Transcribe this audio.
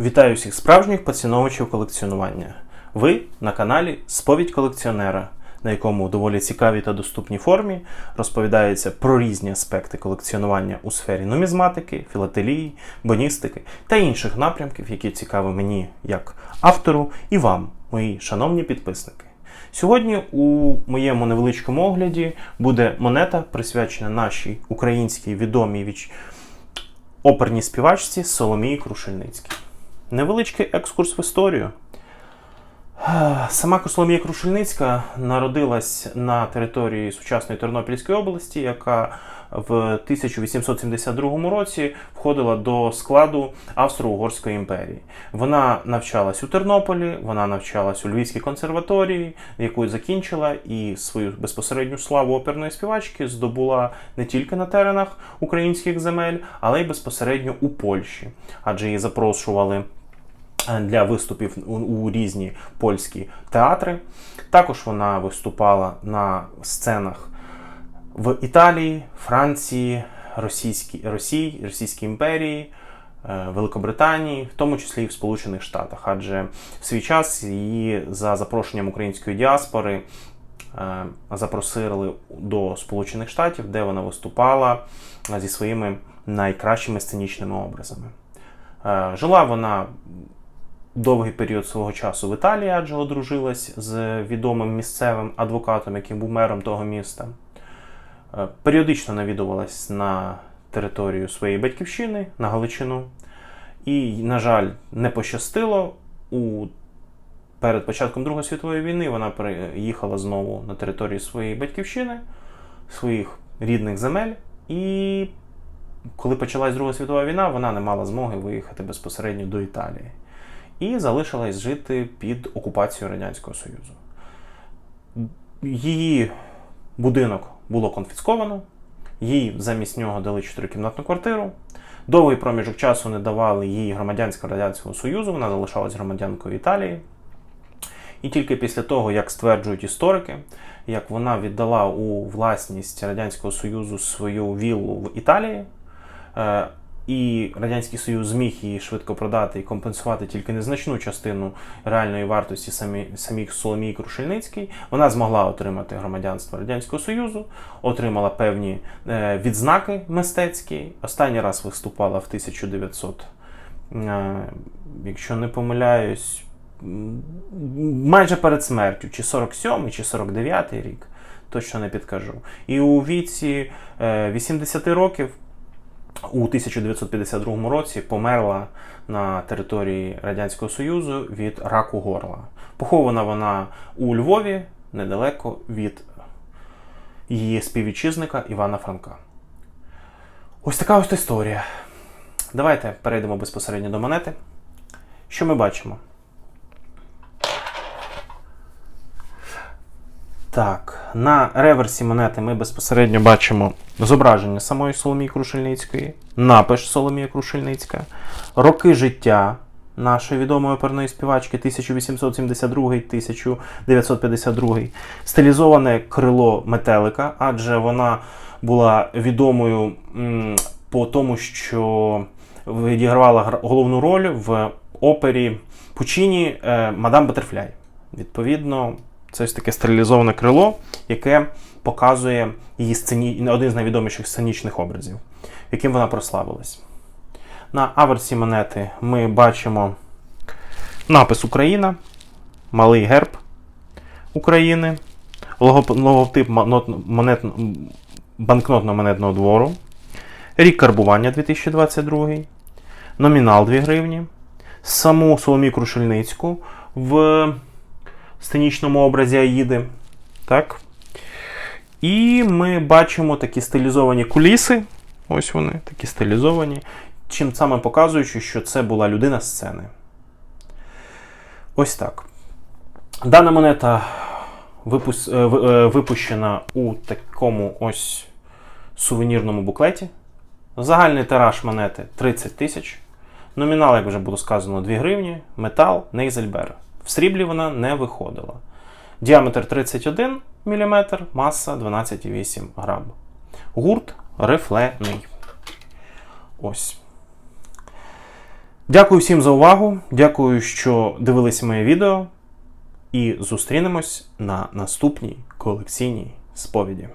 Вітаю всіх справжніх поціновувачів колекціонування. Ви на каналі Сповідь колекціонера, на якому у доволі цікавій та доступній формі розповідається про різні аспекти колекціонування у сфері нумізматики, філателії, боністики та інших напрямків, які цікаві мені як автору і вам, мої шановні підписники. Сьогодні у моєму невеличкому огляді буде монета, присвячена нашій українській відомій оперній співачці Соломії Крушельницькій. Невеличкий екскурс в історію. Сама Соломія Крушельницька народилась на території сучасної Тернопільської області, яка в 1872 році входила до складу Австро-Угорської імперії. Вона навчалась у Тернополі, вона навчалась у Львівській консерваторії, яку закінчила, і свою безпосередню славу оперної співачки здобула не тільки на теренах українських земель, але й безпосередньо у Польщі, адже її запрошували для виступів у, різні польські театри. Також вона виступала на сценах в Італії, Франції, Російській, Росії, Російській імперії, е, Великобританії, в тому числі і в Сполучених Штатах. Адже в свій час її за запрошенням української діаспори е, запросили до Сполучених Штатів, де вона виступала зі своїми найкращими сценічними образами. Е, Жила вона довгий період свого часу в Італії, адже одружилась з відомим місцевим адвокатом, який був мером того міста. Е, Періодично навідувалась на територію своєї батьківщини, на Галичину. І, на жаль, не пощастило. У... Перед початком Другої світової війни вона приїхала знову на територію своєї батьківщини, своїх рідних земель. І коли почалась Друга світова війна, вона не мала змоги виїхати безпосередньо до Італії і залишилась жити під окупацією Радянського Союзу. Її будинок було конфісковано, їй замість нього дали чотирикімнатну квартиру. Довгий проміжок часу не давали їй громадянського Радянського Союзу, вона залишалась громадянкою Італії. І тільки після того, як стверджують історики, як вона віддала у власність Радянського Союзу свою віллу в Італії, е, і Радянський Союз зміг її швидко продати і компенсувати тільки незначну частину реальної вартості самі, самих Соломії Крушельницькій, вона змогла отримати громадянство Радянського Союзу, отримала певні е, відзнаки мистецькі. Останній раз виступала в 1900, е, якщо не помиляюсь, майже перед смертю, чи 47 чи 49 рік, точно не підкажу. І у віці е, 80 років у 1952 році померла на території Радянського Союзу від раку горла. Похована вона у Львові недалеко від її співвітчизника Івана Франка. Ось така ось історія. Давайте перейдемо безпосередньо до монети. Що ми бачимо? Так, на реверсі монети ми безпосередньо бачимо зображення самої Соломії Крушельницької, напис Соломія Крушельницька, роки життя нашої відомої оперної співачки 1872-1952, стилізоване крило метелика, адже вона була відомою по тому, що відігравала головну роль в опері Пучині е, Мадам Батерфляй. Відповідно. Це ось таке стерилізоване крило, яке показує її сцені... один з найвідоміших сценічних образів, яким вона прославилась. На аверсі монети ми бачимо напис Україна, малий герб України, логотип монет... банкнотно-монетного двору, рік карбування 2022, номінал 2 гривні, саму Соломію Крушельницьку в сценічному образі Аїди. Так? І ми бачимо такі стилізовані куліси. Ось вони, такі стилізовані. Чим саме показуючи, що це була людина сцени. Ось так. Дана монета. Е, е, випущена у такому ось сувенірному буклеті. Загальний тираж монети 30 тисяч. Номінал, як вже було сказано, 2 гривні, метал, Нейзельбер. В сріблі вона не виходила. Діаметр 31 мм, маса 12,8 грам. Гурт рифлений. Ось. Дякую всім за увагу. Дякую, що дивилися моє відео. І зустрінемось на наступній колекційній сповіді.